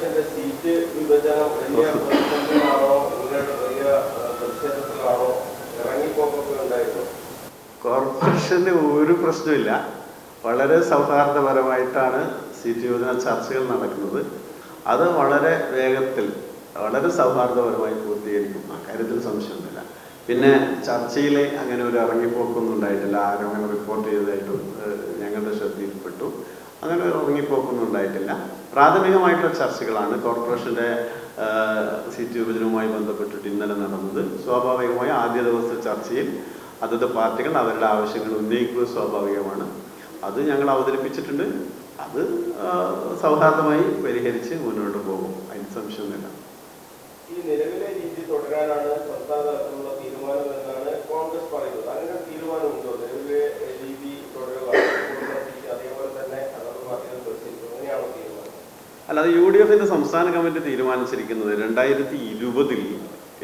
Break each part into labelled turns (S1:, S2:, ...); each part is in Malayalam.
S1: കോർപ്പറേഷന്റെ സീറ്റ് വിഭജനം വലിയ പ്രതിസന്ധികളാണോ വലിയ പ്രതിഷേധത്തിലാണോ? ഇറങ്ങിപ്പോക്കൊക്കെ ഉണ്ടായിരുന്നു
S2: കോർപ്പറേഷന് ഒരു പ്രശ്നമില്ല വളരെ സൗഹാർദ്ദപരമായിട്ടാണ് സീറ്റ് വിഭജന ചർച്ചകൾ നടക്കുന്നത്. അത് വളരെ വേഗത്തിൽ വളരെ സൗഹാർദ്ദപരമായി പൂർത്തീകരിക്കും ആ കാര്യത്തിൽ സംശയമൊന്നുമില്ല. പിന്നെ ചർച്ചയിൽ അങ്ങനെ ഒരു ഇറങ്ങിപ്പോക്കൊന്നും ഉണ്ടായിട്ടില്ല. ആരും അങ്ങനെ റിപ്പോർട്ട് ചെയ്തതായിട്ടും ഞങ്ങളുടെ ശ്രദ്ധയിൽപ്പെട്ടു. അങ്ങനെ ഒരു ഉറങ്ങിപ്പോക്കൊന്നും ഉണ്ടായിട്ടില്ല. പ്രാഥമികമായിട്ടുള്ള ചർച്ചകളാണ്. കോർപ്പറേഷന്റെ സീറ്റ് വിഭജനവുമായി ബന്ധപ്പെട്ടിട്ട് ഇന്നലെ നടന്നത്. സ്വാഭാവികമായി ആദ്യ ദിവസത്തെ ചർച്ചയിൽ അതത് പാർട്ടികൾ അവരുടെ ആവശ്യങ്ങൾ ഉന്നയിക്കുക സ്വാഭാവികമാണ്. അത് ഞങ്ങൾ അവതരിപ്പിച്ചിട്ടുണ്ട്. അത് സൗഹാർദ്ദമായി പരിഹരിച്ച് മുന്നോട്ട് പോകും. അതിന് സംശയമൊന്നുമില്ല.
S1: ഈ നിലവിലെ തുടരാനാണ് തീരുമാനം എന്നാണ് കോൺഗ്രസ് പറയുന്നത്. അങ്ങനെ തീരുമാനമുണ്ടോ നിലവിലെ രീതി തുടരുക കുടുംബ സീറ്റ് അതേപോലെ തന്നെ അതത് പാർട്ടികൾ പരിശീലിക്കും അങ്ങനെയാണോ തീരുമാനം
S2: അല്ലാതെ യു ഡി എഫിന്റെ സംസ്ഥാന കമ്മിറ്റി തീരുമാനിച്ചിരിക്കുന്നത് രണ്ടായിരത്തി ഇരുപതിൽ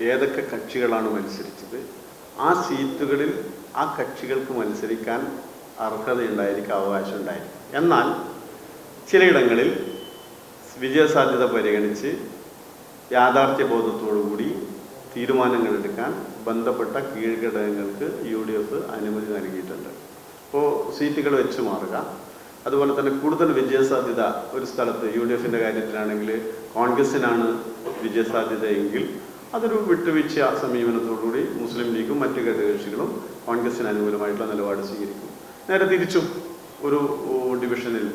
S2: ഏതൊക്കെ കക്ഷികളാണ് മത്സരിച്ചത്? ആ സീറ്റുകളിൽ ആ കക്ഷികൾക്ക് മത്സരിക്കാൻ അർഹതയുണ്ടായിരിക്കും അവകാശം ഉണ്ടായിരിക്കും. എന്നാൽ ചിലയിടങ്ങളിൽ വിജയസാധ്യത പരിഗണിച്ച് യാഥാർത്ഥ്യബോധത്തോടുകൂടി തീരുമാനങ്ങൾ എടുക്കാൻ ബന്ധപ്പെട്ട കീഴ്ഘടകങ്ങൾക്ക് യു ഡി എഫ് അനുമതി നൽകിയിട്ടുണ്ട്. അപ്പോൾ സീറ്റുകൾ വെച്ച് മാറുക. അതുപോലെ തന്നെ കൂടുതൽ വിജയസാധ്യത ഒരു സ്ഥലത്ത് യു ഡി എഫിന്റെ കാര്യത്തിലാണെങ്കിൽ കോൺഗ്രസിനാണ് വിജയസാധ്യത എങ്കിൽ അതൊരു വിട്ടുവീഴ്ച സമീപനത്തോടുകൂടി മുസ്ലിം ലീഗും മറ്റു ഘടകകക്ഷികളും കോൺഗ്രസിന് അനുകൂലമായിട്ടുള്ള നിലപാട് സ്വീകരിക്കും. നേരെ തിരിച്ചും ഒരു ഡിവിഷനിൽ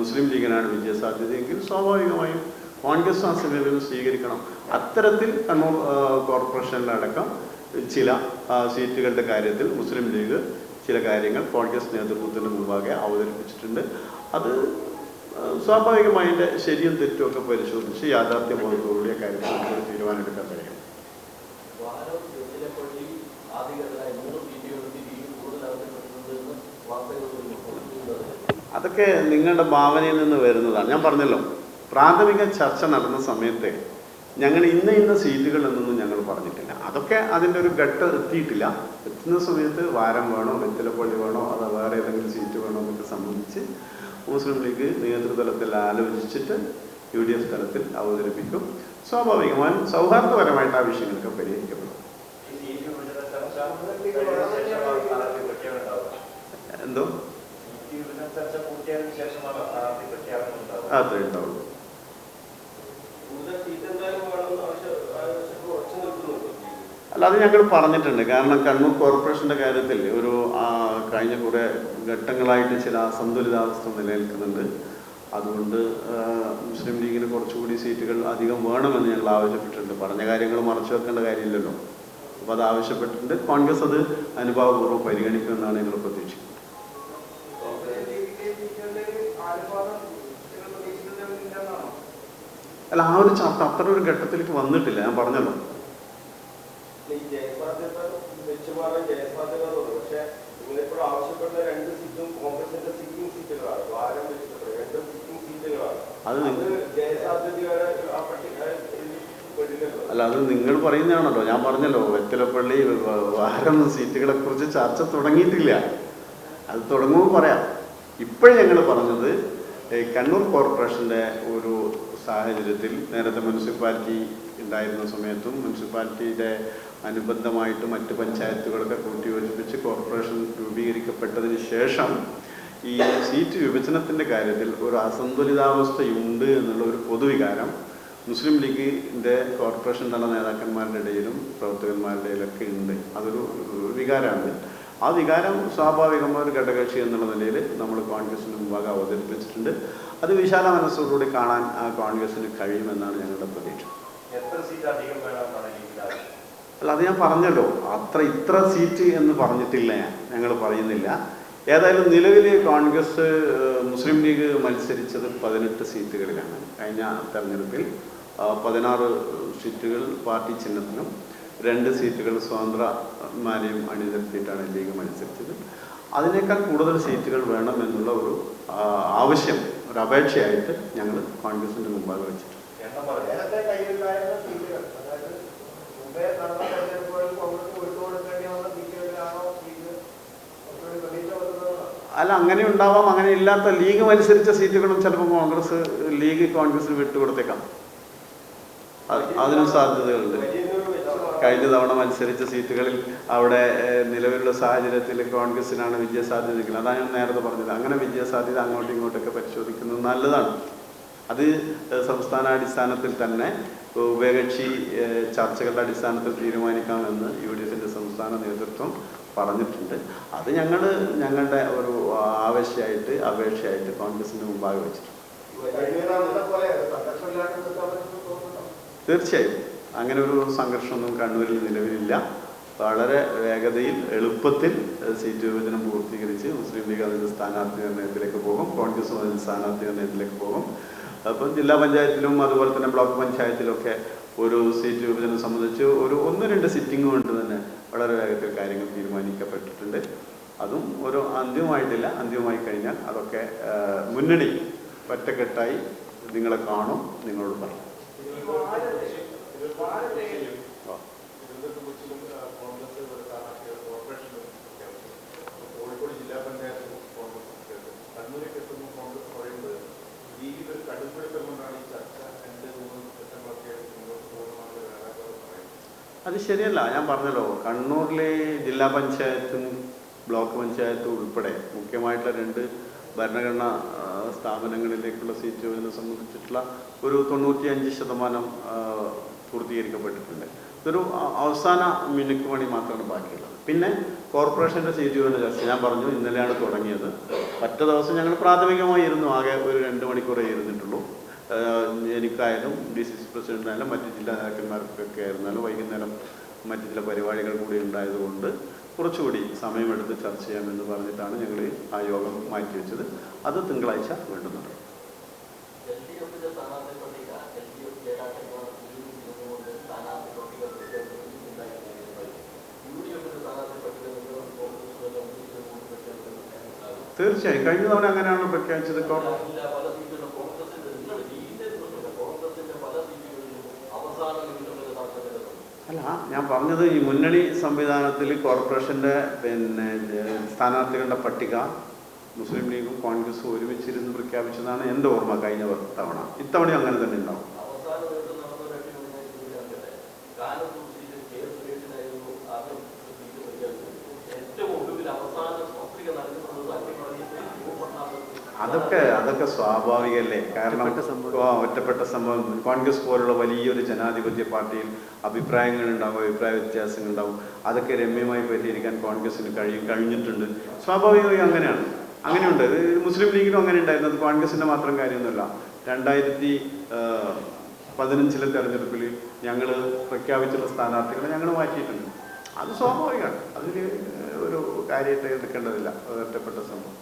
S2: മുസ്ലിം ലീഗിനാണ് വിജയസാധ്യതയെങ്കിൽ സ്വാഭാവികമായും കോൺഗ്രസ് ആ സമീപനം സ്വീകരിക്കണം. അത്തരത്തിൽ കണ്ണൂർ കോർപ്പറേഷനിലടക്കം ചില സീറ്റുകളുടെ കാര്യത്തിൽ മുസ്ലിം ലീഗ് ചില കാര്യങ്ങൾ കോൺഗ്രസ് നേതൃത്വത്തിന് മുമ്പാകെ അവതരിപ്പിച്ചിട്ടുണ്ട്. അത് സ്വാഭാവികമായിട്ട് സ്വാഭാവികമായി അതിന്റെ ശരിയും തെറ്റും ഒക്കെ പരിശോധിച്ച് യാഥാർത്ഥ്യബോധത്തോടുകൂടിയ കാര്യത്തിൽ നമുക്കൊരു തീരുമാനമെടുക്കാൻ കഴിയും. അതൊക്കെ നിങ്ങളുടെ ഭാവനയിൽ നിന്ന് വരുന്നതാണ്. ഞാൻ പറഞ്ഞല്ലോ പ്രാഥമിക ചർച്ച നടന്ന സമയത്ത് ഞങ്ങൾ ഇന്ന ഇന്ന സീറ്റുകൾ എന്നൊന്നും ഞങ്ങൾ പറഞ്ഞിട്ടില്ല. അതൊക്കെ അതിന്റെ ഒരു ഘട്ടം എത്തിയിട്ടില്ല. എത്തുന്ന സമയത്ത് വാരം വേണോ വെറ്റിലപ്പള്ളി വേണോ അതോ വേറെ ഏതെങ്കിലും സീറ്റ് വേണോ എന്നൊക്കെ സംബന്ധിച്ച് മുസ്ലിം ലീഗ് നേതൃതലത്തിൽ ആലോചിച്ചിട്ട് യു ഡി എഫ് തലത്തിൽ അവതരിപ്പിക്കും. സ്വാഭാവികമായും സൗഹാർദ്ദപരമായിട്ട് ആ വിഷയങ്ങളൊക്കെ പരിഹരിക്കപ്പെടും. എന്തോ?
S3: സീറ്റ് വിഭജന
S2: അല്ല അത് ഞങ്ങൾ പറഞ്ഞിട്ടുണ്ട്. കാരണം കണ്ണൂർ കോർപ്പറേഷന്റെ കാര്യത്തിൽ ഒരു കഴിഞ്ഞ കുറേ ഘട്ടങ്ങളായിട്ട് ചില അസന്തുലിതാവസ്ഥ നിലനിൽക്കുന്നുണ്ട്. അതുകൊണ്ട് മുസ്ലിം ലീഗിന് കുറച്ചുകൂടി സീറ്റുകൾ അധികം വേണമെന്ന് ഞങ്ങൾ ആവശ്യപ്പെട്ടിട്ടുണ്ട്. പറഞ്ഞ കാര്യങ്ങൾ മറച്ചു വെക്കേണ്ട കാര്യമില്ലല്ലോ. അപ്പോൾ അത് ആവശ്യപ്പെട്ടിട്ടുണ്ട്. കോൺഗ്രസ് അത് അനുഭാവപൂർവം പരിഗണിക്കുമെന്നാണ് ഞങ്ങൾ പ്രതീക്ഷിക്കുന്നത്. അല്ല ആ ഒരു ചർച്ച അത്ര ഒരു ഘട്ടത്തിലേക്ക് വന്നിട്ടില്ല ഞാൻ പറഞ്ഞല്ലോ. അത് അല്ല അത് നിങ്ങൾ പറയുന്നതാണല്ലോ. ഞാൻ പറഞ്ഞല്ലോ വെറ്റിലപ്പള്ളി വാരം സീറ്റുകളെ കുറിച്ച് ചർച്ച തുടങ്ങിയിട്ടില്ല. അത് തുടങ്ങുമ്പോൾ പറയാം. ഇപ്പോഴും ഞങ്ങൾ പറഞ്ഞത് കണ്ണൂർ കോർപ്പറേഷന്റെ ഒരു സാഹചര്യത്തിൽ നേരത്തെ മുനിസിപ്പാലിറ്റി ഉണ്ടായിരുന്ന സമയത്തും മുനിസിപ്പാലിറ്റിയുടെ അനുബന്ധമായിട്ട് മറ്റ് പഞ്ചായത്തുകളൊക്കെ കൂട്ടിയോജിപ്പിച്ച് കോർപ്പറേഷൻ രൂപീകരിക്കപ്പെട്ടതിന് ശേഷം ഈ സീറ്റ് വിഭജനത്തിന്റെ കാര്യത്തിൽ ഒരു അസന്തുലിതാവസ്ഥയുണ്ട് എന്നുള്ള ഒരു പൊതുവികാരം മുസ്ലിം ലീഗിന്റെ കോർപ്പറേഷൻ തല നേതാക്കന്മാരുടെ ഇടയിലും പ്രവർത്തകന്മാരുടെ ഇടയിലൊക്കെ ഉണ്ട്. അതൊരു വികാരമാണ്. ആ വികാരം സ്വാഭാവികമായ ഒരു ഘടകകക്ഷി എന്നുള്ള നിലയിൽ നമ്മൾ കോൺഗ്രസിന് മുമ്പാകെ അവതരിപ്പിച്ചിട്ടുണ്ട്. അത് വിശാല മനസ്സോടുകൂടി കാണാൻ ആ കോൺഗ്രസിന് കഴിയുമെന്നാണ് ഞങ്ങളുടെ പ്രതീക്ഷ? അല്ല അത് ഞാൻ പറഞ്ഞല്ലോ. അത്ര ഇത്ര സീറ്റ് എന്ന് പറഞ്ഞിട്ടില്ല ഞാൻ. ഞങ്ങൾ പറയുന്നില്ല. ഏതായാലും നിലവിൽ കോൺഗ്രസ് മുസ്ലിം ലീഗ് മത്സരിച്ചത് പതിനെട്ട് സീറ്റുകളിലാണ്. കഴിഞ്ഞ തെരഞ്ഞെടുപ്പിൽ പതിനാറ് സീറ്റുകൾ പാർട്ടി ചിഹ്നത്തിനും രണ്ട് സീറ്റുകൾ സ്വതന്ത്രമാരെയും അണിനിരത്തിയിട്ടാണ് ലീഗ് മത്സരിച്ചത്. അതിനേക്കാൾ കൂടുതൽ സീറ്റുകൾ വേണം എന്നുള്ള ഒരു ആവശ്യം ഒരു അപേക്ഷയായിട്ട് ഞങ്ങൾ കോൺഗ്രസിന്റെ മുമ്പാകെ വെച്ചിട്ടുണ്ട്. അല്ല അങ്ങനെ ഉണ്ടാവാം അങ്ങനെ ഇല്ലാത്ത ലീഗ് മത്സരിച്ച സീറ്റുകളും ചിലപ്പോൾ കോൺഗ്രസ് ലീഗ് കോൺഗ്രസിന് വിട്ടുകൊടുത്തേക്കാം. അത് അതിനും സാധ്യതകളുണ്ട്. കഴിഞ്ഞ തവണ മത്സരിച്ച സീറ്റുകളിൽ അവിടെ നിലവിലുള്ള സാഹചര്യത്തിൽ കോൺഗ്രസിനാണ് വിജയസാധ്യത നിൽക്കുന്നത് അതാണ് ഞാൻ നേരത്തെ പറഞ്ഞത്. അങ്ങനെ വിജയസാധ്യത അങ്ങോട്ടും ഇങ്ങോട്ടൊക്കെ പരിശോധിക്കുന്നത് നല്ലതാണ്. അത് സംസ്ഥാനാടിസ്ഥാനത്തിൽ തന്നെ ഉഭയകക്ഷി ചർച്ചകളുടെ അടിസ്ഥാനത്തിൽ തീരുമാനിക്കാമെന്ന് യു ഡി എഫിന്റെ സംസ്ഥാന നേതൃത്വം പറഞ്ഞിട്ടുണ്ട്. അത് ഞങ്ങൾ ഞങ്ങളുടെ ഒരു ആവശ്യമായിട്ട് അപേക്ഷയായിട്ട് കോൺഗ്രസിന് മുമ്പാകെ വെച്ചിട്ടുണ്ട്. തീർച്ചയായും. അങ്ങനെ ഒരു സംഘർഷമൊന്നും കണ്ണൂരിൽ നിലവിലില്ല. വളരെ വേഗതയിൽ എളുപ്പത്തിൽ സീറ്റ് വിഭജനം പൂർത്തീകരിച്ച് മുസ്ലിം ലീഗ് അതിന്റെ സ്ഥാനാർത്ഥി നിർണയത്തിലേക്ക് പോകും. കോൺഗ്രസും അതിന്റെ സ്ഥാനാർത്ഥി നിർണയത്തിലേക്ക് പോകും. അപ്പം ജില്ലാ പഞ്ചായത്തിലും അതുപോലെ തന്നെ ബ്ലോക്ക് പഞ്ചായത്തിലൊക്കെ ഒരു സീറ്റ് വിഭജനം സംബന്ധിച്ച് ഒരു ഒന്ന് രണ്ട് സിറ്റിംഗ് കൊണ്ട് തന്നെ വളരെ വേഗത്തിൽ കാര്യങ്ങൾ തീരുമാനിക്കപ്പെട്ടിട്ടുണ്ട്. അതും ഒരു അന്ത്യമായിട്ടില്ല. അന്ത്യമായി കഴിഞ്ഞാൽ അതൊക്കെ മുന്നണി ഒറ്റക്കെട്ടായി നിങ്ങളെ കാണും നിങ്ങളോട് പറയും. അത് ശരിയല്ല ഞാൻ പറഞ്ഞല്ലോ കണ്ണൂരിലെ ജില്ലാ പഞ്ചായത്തും ബ്ലോക്ക് പഞ്ചായത്തും ഉൾപ്പെടെ മുഖ്യമായിട്ടുള്ള രണ്ട് ഭരണഘടനാ സ്ഥാപനങ്ങളിലേക്കുള്ള സീറ്റ് സംബന്ധിച്ചിട്ടുള്ള ഒരു തൊണ്ണൂറ്റിയഞ്ച് ശതമാനം പൂർത്തീകരിക്കപ്പെട്ടിട്ടുണ്ട്. ഇതൊരു അവസാന മിനുക്ക് പണി മാത്രമാണ് ബാക്കിയുള്ളത്. പിന്നെ കോർപ്പറേഷന്റെ സീറ്റ് വിഭജന ചർച്ച ഞാൻ പറഞ്ഞു ഇന്നലെയാണ് തുടങ്ങിയത്. ഒറ്റ ദിവസം ഞങ്ങൾ പ്രാഥമികമായി ഇരുന്നു ആകെ ഒരു രണ്ട് മണിക്കൂറേ ഇരുന്നിട്ടുള്ളൂ. എനിക്കായാലും ഡി സി സി പ്രസിഡന്റിനായാലും മറ്റ് ജില്ലാ നേതാക്കന്മാർക്കൊക്കെ ആയിരുന്നാലും വൈകുന്നേരം മറ്റ് ചില പരിപാടികൾ കൂടി ഉണ്ടായതുകൊണ്ട് കുറച്ചുകൂടി സമയമെടുത്ത് ചർച്ച ചെയ്യാമെന്ന് പറഞ്ഞിട്ടാണ് ഞങ്ങൾ ആ യോഗം മാറ്റിവെച്ചത്. അത് തിങ്കളാഴ്ച വീണ്ടും സീറ്റുകളിലും കഴിഞ്ഞ തവണ അങ്ങനെയാണോ പ്രഖ്യാപിച്ചത് അല്ല ഞാൻ പറഞ്ഞത് ഈ മുന്നണി സംവിധാനത്തിൽ കോർപ്പറേഷന്റെ പിന്നെ സ്ഥാനാർത്ഥികളുടെ പട്ടിക മുസ്ലിം ലീഗും കോൺഗ്രസും ഒരുമിച്ചിരുന്ന് പ്രഖ്യാപിച്ചതാണ് എന്റെ ഓർമ്മ കഴിഞ്ഞ തവണ. ഇത്തവണ അങ്ങനെ തന്നെ ഉണ്ടാവും
S4: അവസാന ദിവസം നടന്ന ഒരു അട്ടിമറിഞ്ഞ ഇതിലൂടെ കാനത്തൂർ സീറ്റിൽ കെ സുരേഷിനായിരുന്നു ആദ്യം സീറ്റ് പ്രഖ്യാപിച്ചത് ഏറ്റവും ഒടുവിൽ അവസാന പത്രിക നൽകുന്നത് അട്ടിമറിഞ്ഞിട്ട് ഭൂപണ്ണാമത്തിൽ
S2: അതൊക്കെ അതൊക്കെ സ്വാഭാവികമല്ലേ? കാരണം ഒറ്റപ്പെട്ട സംഭവം. കോൺഗ്രസ് പോലുള്ള വലിയൊരു ജനാധിപത്യ പാർട്ടിയിൽ അഭിപ്രായങ്ങൾ ഉണ്ടാവും അഭിപ്രായ വ്യത്യാസങ്ങൾ ഉണ്ടാവും അതൊക്കെ രമ്യമായി പരിഹരിക്കാൻ കോൺഗ്രസിന് കഴിയും കഴിഞ്ഞിട്ടുണ്ട്. സ്വാഭാവികമായി അങ്ങനെയാണ്. അങ്ങനെയുണ്ട്. ഇത് മുസ്ലിം ലീഗിലും അങ്ങനെ ഉണ്ടായിരുന്നു. അത് കോൺഗ്രസിന്റെ മാത്രം കാര്യമൊന്നുമല്ല. രണ്ടായിരത്തി പതിനഞ്ചിലെ തെരഞ്ഞെടുപ്പിൽ ഞങ്ങൾ പ്രഖ്യാപിച്ചുള്ള സ്ഥാനാർത്ഥികളെ ഞങ്ങൾ മാറ്റിയിട്ടുണ്ട്. അത് സ്വാഭാവികമാണ്. അതിൽ ഒരു കാര്യമായിട്ട് എടുക്കേണ്ടതില്ല. ഒറ്റപ്പെട്ട സംഭവം.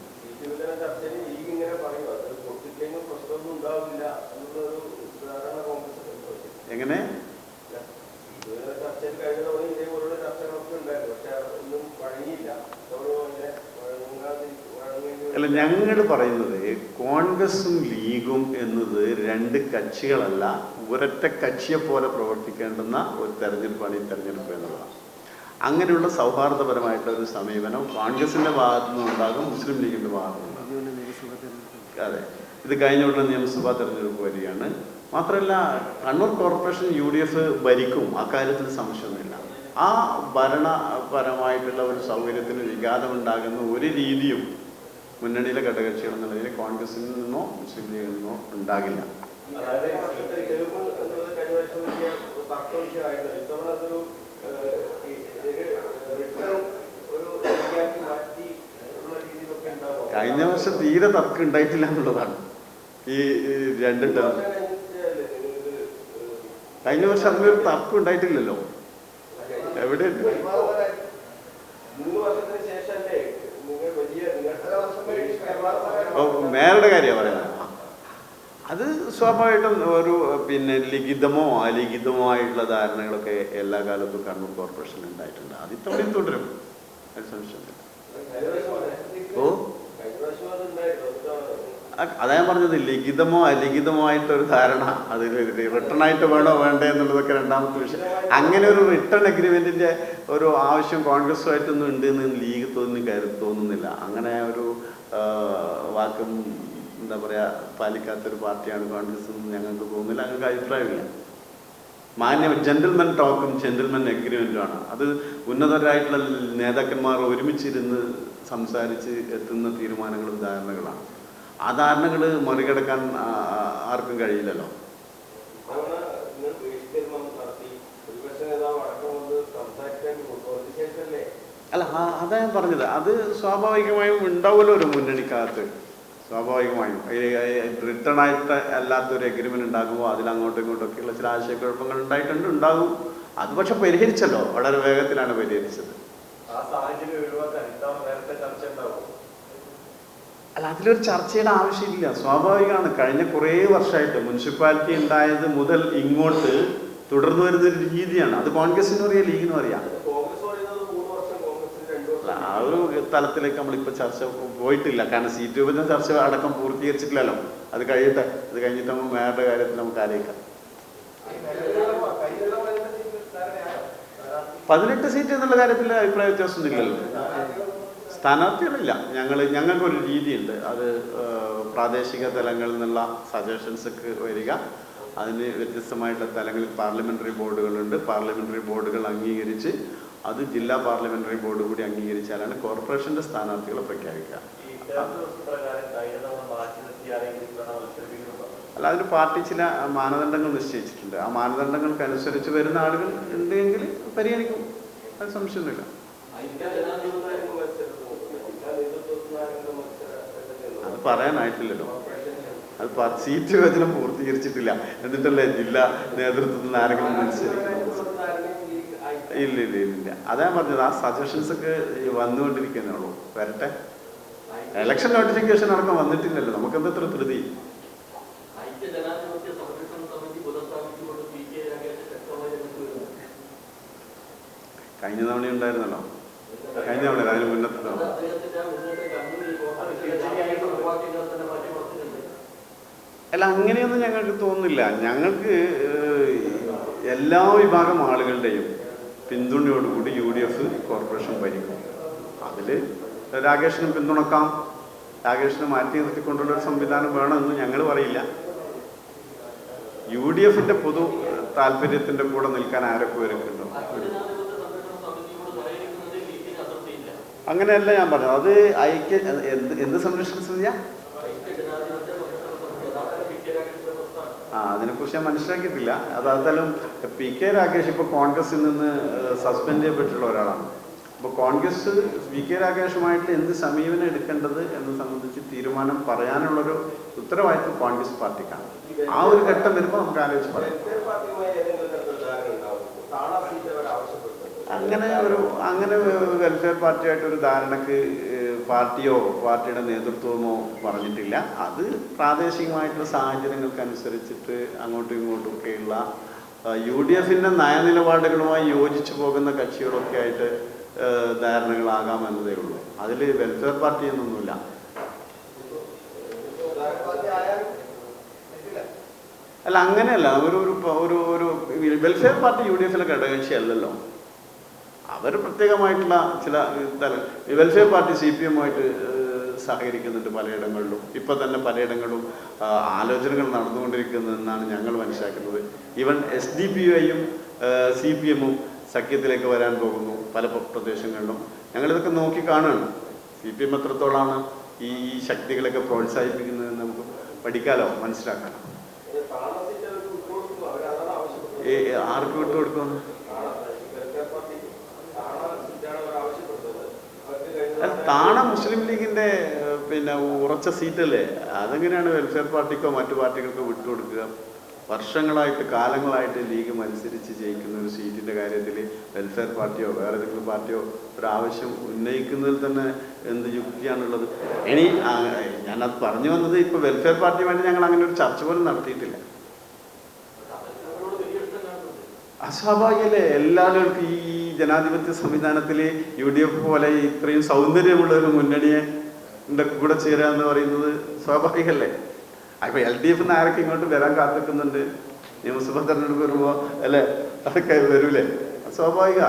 S1: ചർച്ചയിൽ ലീഗ് ഇങ്ങനെ പറയും അത് പൊട്ടില്ലെങ്കിൽ പ്രശ്നമൊന്നും ഉണ്ടാവില്ല എന്നുള്ളൊരു ധാരണ കോൺഗ്രസ്
S2: എങ്ങനെ? അല്ല ഞങ്ങൾ പറയുന്നത് കോൺഗ്രസും ലീഗും എന്നത് രണ്ട് കക്ഷികളല്ല ഒരൊറ്റ കക്ഷിയെ പോലെ പ്രവർത്തിക്കേണ്ടുന്ന ഒരു തെരഞ്ഞെടുപ്പാണ് ഈ തെരഞ്ഞെടുപ്പ് എന്നുള്ളതാണ് അങ്ങനെയുള്ള സൗഹാർദ്ദപരമായിട്ടുള്ള ഒരു സമീപനം കോൺഗ്രസിന്റെ ഭാഗത്തു നിന്നുണ്ടാകും മുസ്ലിം ലീഗിന്റെ ഭാഗത്തു നിന്നുണ്ടാകും അതെ. ഇത് കഴിഞ്ഞ ഉടനെ നിയമസഭാ തെരഞ്ഞെടുപ്പ് വരികയാണ്. മാത്രമല്ല Kannur corporation U D F ഭരിക്കും അക്കാര്യത്തിൽ സംശയമൊന്നുമില്ല ആ ഭരണപരമായിട്ടുള്ള ഒരു സൗകര്യത്തിന് വിഘാതമുണ്ടാകുന്ന ഒരു രീതിയും മുന്നണിയിലെ ഘടകകക്ഷികൾ എന്ന നിലയിൽ കോൺഗ്രസിൽ നിന്നോ മുസ്ലിം ലീഗിൽ നിന്നോ ഉണ്ടാകില്ല.
S1: കഴിഞ്ഞ വർഷം
S2: തീരെ തർക്കം ഉണ്ടായിട്ടില്ല എന്നുള്ളതാണ്. ഈ രണ്ട് കഴിഞ്ഞ വർഷം അങ്ങനെ ഒരു തർക്കം ഉണ്ടായിട്ടില്ലല്ലോ. എവിടെ? മേലുടെ കാര്യമാണ് പറയുന്നത്. അത് സ്വാഭാവികമായിട്ടും ഒരു പിന്നെ ലിഖിതമോ അലിഖിതമോ ആയിട്ടുള്ള ധാരണകളൊക്കെ എല്ലാ കാലത്തും കണ്ണൂർ കോർപ്പറേഷൻ ഉണ്ടായിട്ടുണ്ട്. അത് ഇത്തവണയും തുടരും. സംശയമില്ല ഓ
S1: കഴിഞ്ഞ പ്രാവശ്യം അത് ഉണ്ടായിരുന്നു
S2: അ- അതാ ഞാൻ പറഞ്ഞത് ലിഖിതമോ അലിഖിതമോ ആയിട്ടൊരു ധാരണ അത് റിട്ടേൺ ആയിട്ട് വേണോ വേണ്ടേ എന്നുള്ളതൊക്കെ രണ്ടാമത്തെ വിഷയം. അങ്ങനെ ഒരു റിട്ടേൺ അഗ്രിമെന്റിന്റെ ഒരു ആവശ്യം കോൺഗ്രസുമായിട്ടൊന്നും ഉണ്ട് എന്ന് ലീഗ് തോന്നി കരു- തോന്നുന്നില്ല. അങ്ങനെ ഒരു വാക്കും എന്താ പറയുക പാലിക്കാത്തൊരു പാർട്ടിയാണ് കോൺഗ്രസ് എന്ന് ഞങ്ങൾക്ക് തോന്നുന്നില്ല. ഞങ്ങൾക്ക് അഭിപ്രായമില്ല. മാന്യ ജെന്റിൽമെൻ ടോക്കും ജെന്റിൽമെൻ ആണ്. അത് ഉന്നതരായിട്ടുള്ള നേതാക്കന്മാർ ഒരുമിച്ചിരുന്ന് സംസാരിച്ച് എത്തുന്ന തീരുമാനങ്ങളും ധാരണകളാണ്. ആ ധാരണകൾ മറികടക്കാൻ ആർക്കും കഴിയില്ലല്ലോ. അല്ല അതാ ഞാൻ പറഞ്ഞത്. അത് സ്വാഭാവികമായും ഉണ്ടാവുമല്ലോ ഒരു മുന്നണിക്കകത്ത്. സ്വാഭാവികമായും. റിട്ടേൺ ആയിട്ട് അല്ലാത്തൊരു എഗ്രിമെന്റ് ഉണ്ടാകുമ്പോൾ അതിൽ അങ്ങോട്ടും ഇങ്ങോട്ടും ഒക്കെയുള്ള ചില ആശയക്കുഴപ്പങ്ങൾ ഉണ്ടായിട്ടുണ്ട് ഉണ്ടാകും. അത് പക്ഷെ പരിഹരിച്ചല്ലോ. വളരെ വേഗത്തിലാണ് പരിഹരിച്ചത്.
S3: ആ സാഹചര്യം ഒഴിവാക്കാൻ ഇത്തവണ നേരത്തെ ചർച്ച ഉണ്ടാവും
S2: അല്ല അതിലൊരു ചർച്ചയുടെ ആവശ്യമില്ല. സ്വാഭാവികമാണ്. കഴിഞ്ഞ കുറേ വർഷമായിട്ട് മുനിസിപ്പാലിറ്റി ഉണ്ടായത് മുതൽ ഇങ്ങോട്ട് തുടർന്നു വരുന്ന ഒരു രീതിയാണ്. അത് കോൺഗ്രസിനും അറിയാം ലീഗിനും അറിയാം. ആ ഒരു തലത്തിലേക്ക് നമ്മളിപ്പോൾ ചർച്ച പോയിട്ടില്ല. കാരണം സീറ്റ് വിഭജന ചർച്ച അടക്കം പൂർത്തീകരിച്ചിട്ടില്ലല്ലോ. അത് കഴിയട്ടെ അത് കഴിഞ്ഞിട്ട് നമ്മൾ മേയറുടെ കാര്യത്തിൽ നമുക്ക് ആലോചിക്കാം.
S5: പതിനെട്ട് സീറ്റ്
S2: എന്നുള്ള കാര്യത്തിൽ അഭിപ്രായ വ്യത്യാസമൊന്നുമില്ലല്ലോ. സ്ഥാനാർത്ഥികളില്ല. ഞങ്ങൾ ഞങ്ങൾക്കൊരു രീതിയുണ്ട്. അത് പ്രാദേശിക തലങ്ങളിൽ നിന്നുള്ള സജഷൻസൊക്കെ വരിക. അതിന് വ്യത്യസ്തമായിട്ടുള്ള തലങ്ങളിൽ പാർലമെന്ററി ബോർഡുകളുണ്ട്. പാർലമെന്ററി ബോർഡുകൾ അംഗീകരിച്ച് അത് ജില്ലാ പാർലമെന്ററി ബോർഡ് കൂടി അംഗീകരിച്ചാലാണ് കോർപ്പറേഷന്റെ സ്ഥാനാർത്ഥികളെ പ്രഖ്യാപിക്കുക അല്ല അതിന് പാർട്ടി ചില മാനദണ്ഡങ്ങൾ നിശ്ചയിച്ചിട്ടുണ്ട്. ആ മാനദണ്ഡങ്ങൾക്ക് അനുസരിച്ച് വരുന്ന ആളുകൾ ഉണ്ടെങ്കിൽ പരിഗണിക്കും അത് സംശയമൊന്നുമില്ല
S4: ഐക്യ ജനാധിപത്യ
S1: ആരെങ്കിലും മത്സരം നോക്കുന്നില്ല ജില്ലാ നേതൃത്വത്തിൽ ആരെങ്കിലും മത്സരം
S2: അത് പറയാനായിട്ടില്ലല്ലോ. അത് സീറ്റ് വിഭജനം പൂർത്തീകരിച്ചിട്ടില്ല. എന്നിട്ടല്ലേ ജില്ലാ നേതൃത്വത്തിൽ നിന്ന് ആരെങ്കിലും മത്സരിക്കുന്നത് ഇല്ല ഇല്ല ഇല്ല. അതാ പറഞ്ഞത് ആ സജഷൻസ് ഒക്കെ വന്നുകൊണ്ടിരിക്കുന്നേ ഉള്ളൂ വരട്ടെ. എലക്ഷൻ നോട്ടിഫിക്കേഷൻ അടക്കം വന്നിട്ടില്ലല്ലോ. നമുക്കെന്താ ഇത്ര ധൃതി? കഴിഞ്ഞ തവണ ഉണ്ടായിരുന്നല്ലോ. കഴിഞ്ഞ തവണ അതിന് മുന്നത്തെ അല്ല അങ്ങനെയൊന്നും ഞങ്ങൾക്ക് തോന്നുന്നില്ല. ഞങ്ങൾക്ക് എല്ലാ വിഭാഗം ആളുകളുടെയും പിന്തുണയോടുകൂടി യു ഡി എഫ് കോർപ്പറേഷൻ ഭരിക്കും. അതിൽ രാകേഷിനും പിന്തുണക്കാം. രാകേഷിനെ മാറ്റി നിർത്തിക്കൊണ്ടുള്ള ഒരു സംവിധാനം വേണമെന്ന് ഞങ്ങൾ പറയില്ല. യു ഡി എഫിന്റെ പൊതു താല്പര്യത്തിന്റെ കൂടെ നിൽക്കാൻ ആരൊക്കെ ഒരുക്കുന്നുണ്ടോ
S4: ഐക്യ ജനാധിപത്യ സംരക്ഷണ സമിതിയോട് സഹകരിക്കുന്നത് ലീഗിന് അതൃപ്തിയില്ല
S2: അങ്ങനെയല്ല ഞാൻ പറഞ്ഞത്. അത് ഐക്യ എന്ത് എന്ത് സംരക്ഷണ
S4: പ്രസ്ഥാനം
S2: ആ അതിനെക്കുറിച്ച് ഞാൻ മനസ്സിലാക്കിയിട്ടില്ല. അത് അതെല്ലാം പി കെ രാകേഷ് ഇപ്പോൾ കോൺഗ്രസിൽ നിന്ന് സസ്പെൻഡ് ചെയ്യപ്പെട്ടിട്ടുള്ള ഒരാളാണ്. അപ്പോൾ കോൺഗ്രസ് പി കെ രാകേഷുമായിട്ട് എന്ത് സമീപനം എടുക്കേണ്ടത് എന്ന് സംബന്ധിച്ച് തീരുമാനം പറയാനുള്ളൊരു ഉത്തരവാദിത്വം കോൺഗ്രസ് പാർട്ടിക്കാണ്. ആ ഒരു ഘട്ടം വരുമ്പോൾ നമുക്ക് ആലോചിച്ച് പറയാം. അങ്ങനെ ഒരു അങ്ങനെ വെൽഫെയർ പാർട്ടിയായിട്ട് ഒരു ധാരണക്ക് പാർട്ടിയോ പാർട്ടിയുടെ നേതൃത്വമോ പറഞ്ഞിട്ടില്ല. അത് പ്രാദേശികമായിട്ടുള്ള സാഹചര്യങ്ങൾക്ക് അനുസരിച്ചിട്ട് അങ്ങോട്ടും ഇങ്ങോട്ടും ഒക്കെയുള്ള യു ഡി എഫിന്റെ നയനിലപാടുകളുമായി യോജിച്ചു പോകുന്ന കക്ഷികളൊക്കെ ആയിട്ട് ധാരണകളാകാമെന്നതേ ഉള്ളൂ. അതിൽ വെൽഫെയർ പാർട്ടി എന്നൊന്നുമില്ല. അല്ല അങ്ങനെയല്ല. ഒരു ഒരു ഒരു വെൽഫെയർ പാർട്ടി യു ഡി എഫിലെ ഘടകകക്ഷി അല്ലല്ലോ അവർ പ്രത്യേകമായിട്ടുള്ള ചില തല വെൽഫെയർ പാർട്ടി സി പി എമ്മുമായിട്ട് സഹകരിക്കുന്നുണ്ട് പലയിടങ്ങളിലും. ഇപ്പം തന്നെ പലയിടങ്ങളിലും ആലോചനകൾ നടന്നുകൊണ്ടിരിക്കുന്നതെന്നാണ് ഞങ്ങൾ മനസ്സിലാക്കുന്നത്. ഈവൻ എസ് ഡി പി ഐയും സി പി എമ്മും സഖ്യത്തിലേക്ക് വരാൻ പോകുന്നു പല പ്ര- പ്രദേശങ്ങളിലും. ഞങ്ങളിതൊക്കെ നോക്കി കാണുകയാണ്. സി പി എം എത്രത്തോളമാണ് ഈ ശക്തികളൊക്കെ പ്രോത്സാഹിപ്പിക്കുന്നതെന്ന് നമുക്ക് പഠിക്കാലോ മനസ്സിലാക്കാലോ?
S1: ആർക്ക് വിട്ടു അവർ വിട്ടുകൊടുക്കുന്നു അവർ അതാണ് ആവശ്യപ്പെടുന്നത്
S2: ഏ ഏ, ആർക്ക് വിട്ടുകൊടുക്കുന്നു
S1: താണ വെൽഫെയർ പാർട്ടി താണ സീറ്റാണ് അവർ ആവശ്യപ്പെടുന്നത് അവർക്ക് കഴിഞ്ഞ
S2: അല്ല,
S1: തവണ
S2: താണ മുസ്ലിം ലീഗിന്റെ പിന്നെ ഉറച്ച സീറ്റല്ലേ? അതെങ്ങനെയാണ് വെൽഫെയർ പാർട്ടിക്കോ മറ്റു പാർട്ടികൾക്കോ വിട്ടുകൊടുക്കുക? വർഷങ്ങളായിട്ട് കാലങ്ങളായിട്ട് ലീഗ് മത്സരിച്ച് ജയിക്കുന്ന ഒരു സീറ്റിന്റെ കാര്യത്തിൽ വെൽഫെയർ പാർട്ടിയോ വേറെ ഏതെങ്കിലും പാർട്ടിയോ ഒരു ആവശ്യം ഉന്നയിക്കുന്നതിൽ തന്നെ എന്ത് യുക്തിയാണുള്ളത്? ഇനി ഞാനത് പറഞ്ഞു വന്നത് ഇപ്പൊ വെൽഫെയർ പാർട്ടിയുമായിട്ട് ഞങ്ങൾ അങ്ങനെ ഒരു ചർച്ച പോലും നടത്തിയിട്ടില്ല. അസ്വാഭാവികല്ലേ? എല്ലാവർക്കും ഈ ജനാധിപത്യ സംവിധാനത്തിൽ യു ഡി എഫ് പോലെ ഇത്രയും സൗന്ദര്യമുള്ള ഒരു മുന്നണിയെ കൂടെ ചേരുക എന്ന് പറയുന്നത് സ്വാഭാവികല്ലേ? അപ്പൊ എൽ ഡി എഫ് ആരൊക്കെ ഇങ്ങോട്ട് വരാൻ കാത്തിക്കുന്നുണ്ട്? നിയമസഭാ തെരഞ്ഞെടുപ്പ് വരുമ്പോൾ അല്ലേ? അതൊക്കെ വരൂലേ? സ്വാഭാവിക.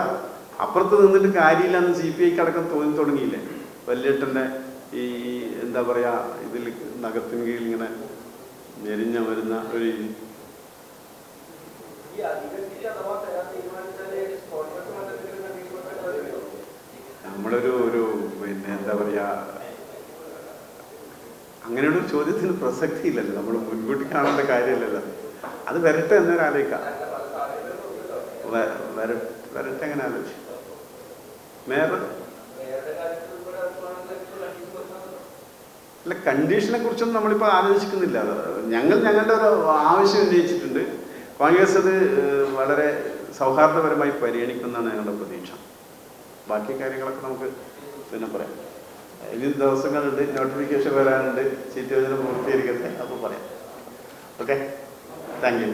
S2: അപ്പുറത്ത് നിന്നിട്ട് കാര്യമില്ലെന്ന് സി പി ഐക്ക് അടക്കം തോന്നി തുടങ്ങിയില്ലേ? വല്യേട്ടന്റെ ഈ എന്താ പറയാ ഇതിൽ നഗത്തിന് കീഴിൽ ഇങ്ങനെ ഞെരിഞ്ഞ വരുന്ന ഒരു
S1: ഈ
S2: നമ്മളൊരു ഒരു പിന്നെ എന്താ പറയുക അങ്ങനെയുള്ള ചോദ്യത്തിന് പ്രസക്തി ഇല്ലല്ലോ നമ്മൾ മുൻകൂട്ടി കാണേണ്ട കാര്യമില്ലല്ലോ. അത് വരട്ടെ എന്നൊരു ആലോചിക്കാം. വരട്ടെ എങ്ങനെ ആലോചിച്ചു
S1: അത്
S2: അല്ല കണ്ടീഷനെ കുറിച്ചൊന്നും നമ്മളിപ്പോൾ ആലോചിക്കുന്നില്ല. ഞങ്ങൾ ഞങ്ങളുടെ ഒരു ആവശ്യം ഉന്നയിച്ചിട്ടുണ്ട്. കോൺഗ്രസ് അത് വളരെ സൗഹാർദ്ദപരമായി പരിഗണിക്കുന്നതാണ് ഞങ്ങളുടെ പ്രതീക്ഷ. ബാക്കി കാര്യങ്ങളൊക്കെ നമുക്ക് പിന്നെ പറയാം. ഇനി ദിവസങ്ങളുണ്ട് നോട്ടിഫിക്കേഷൻ വരാനുണ്ട് സീറ്റ് യോജന പൂർത്തീകരിക്കട്ടെ അപ്പോൾ പറയാം. Okay thank you